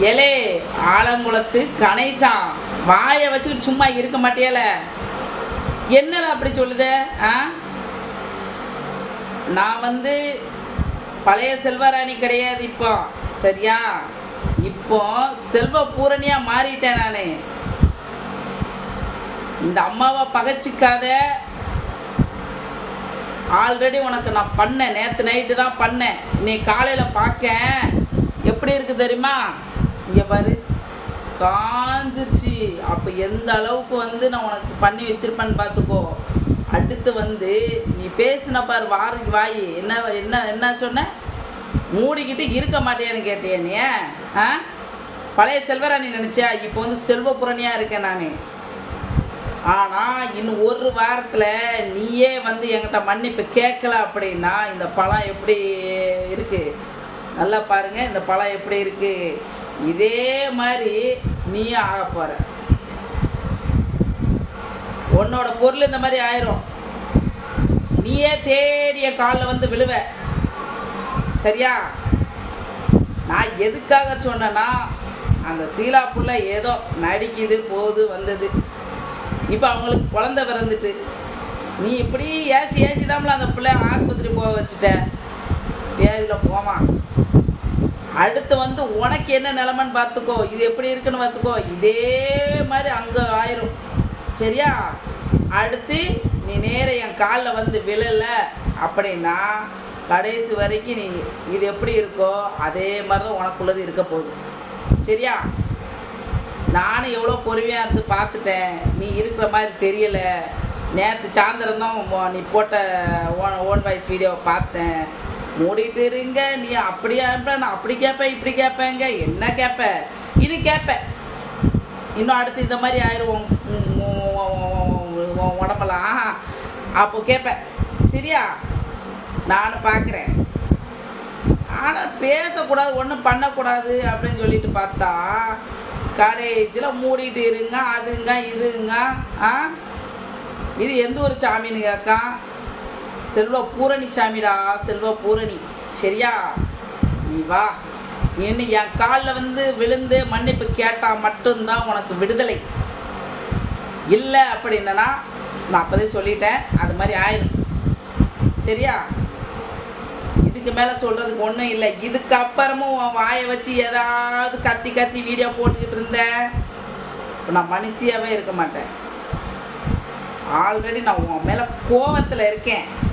எலே ஆலங்குளத்து கணேசா வாயை வச்சுக்கிட்டு சும்மா இருக்க மாட்டேல என்னல அப்படி சொல்லுத ஆ? நான் வந்து பழைய செல்வராணி கிடையாது இப்போ. சரியா? இப்போ செல்வ பூரணியா மாறிட்டேன் நான். இந்த அம்மாவை பகைச்சிக்காத. ஆல்ரெடி உனக்கு நான் பண்ணேன். நேற்று நைட்டு தான் பண்ணேன். நீ காலையில் பார்க்க. எப்படி இருக்கு தெரியுமா? இங்கே பாரு. காஞ்சிருச்சு. அப்போ எந்த அளவுக்கு வந்து நான் உனக்கு பண்ணி வச்சிருப்பேன்னு பார்த்துக்கோ. அடுத்து வந்து நீ பேசின பாரு வாரிக்கு வாய். என்ன என்ன என்ன சொன்ன? மூடிக்கிட்டு இருக்க மாட்டேன்னு கேட்டியா நீ ஆ? பழைய செல்வராணி நினச்சியா? இப்போ வந்து செல்வபுரணியாக இருக்கேன் நான். ஆனால் இன்னும் ஒரு வாரத்தில் நீயே வந்து என்கிட்ட மன்னிப்பு கேட்கல அப்படின்னா இந்த பழம் எப்படி இருக்குது நல்லா பாருங்க இந்த பழம் எப்படி இருக்குது இதே மாதிரி நீயும் ஆக போற. உன்னோட பொருள் இந்த மாதிரி ஆயிரும். நீயே தேடிய காலில் வந்து விழுவ. சரியா? நான் எதுக்காக சொன்னேன்னா அந்த சீலா புள்ள ஏதோ நடிக்குது போகுது வந்தது. இப்போ அவங்களுக்கு குழந்தை பிறந்துட்டு. நீ இப்படி ஏசி ஏசி தான்ல அந்த பிள்ளை ஆஸ்பத்திரி போக வச்சுட்ட. வியாதியில் போவான்? அடுத்து வந்து உனக்கு என்ன நிலமன்னு பார்த்துக்கோ இது எப்படி இருக்குன்னு பார்த்துக்கோ இதே மாதிரி அங்கே ஆயிரும். சரியா? அடுத்து நீ நேர என் காலில் வந்து விழல அப்படின்னா கடைசி வரைக்கும் நீ இது எப்படி இருக்கோ அதே மாதிரி தான் உனக்குள்ளது இருக்க போகுது. சரியா? நானும் எவ்வளோ பொறுமையாக இருந்து பார்த்துட்டேன். நீ இருக்கிற மாதிரி தெரியலை. நேற்று சாயந்தரம் தான் நீ போட்ட ஓன் ஓன் வாய்ஸ் வீடியோவை பார்த்தேன். மூடிட்டு இருங்க. நீ அப்படியே நான் அப்படி கேட்பேன் இப்படி கேட்பேங்க. என்ன கேட்ப இனி கேட்பேன். இன்னும் அடுத்து இந்த மாதிரி ஆயிரும். உடம்பெல்லாம். அப்போ கேட்பேன். சரியா? நானும் பார்க்குறேன். ஆனால் பேசக்கூடாது ஒன்றும் பண்ணக்கூடாது அப்படின்னு சொல்லிட்டு பார்த்தா கடைசியில் மூடிட்டு இருங்க அதுங்க இதுங்க ஆ? இது எந்த ஒரு சாமின்னு கேட்கா? செல்வ பூரணி சாமிடா செல்வ பூரணி. சரியா? நீ வா. என்ன என் காலில் வந்து விழுந்து மன்னிப்பு கேட்டால் மட்டும்தான் உனக்கு விடுதலை. இல்லை அப்படின்னா நான் அப்போதே சொல்லிட்டேன் அது மாதிரி ஆயிரும். சரியா? இதுக்கு மேலே சொல்கிறதுக்கு ஒன்றும் இல்லை. இதுக்கு அப்புறமும் உன் வாயை வச்சு ஏதாவது கத்தி கத்தி வீடியோ போட்டுக்கிட்டு இருந்தேன் இப்போ நான் மனுஷியாகவே இருக்க மாட்டேன். ஆல்ரெடி நான் உன் மேலே கோவத்தில் இருக்கேன்.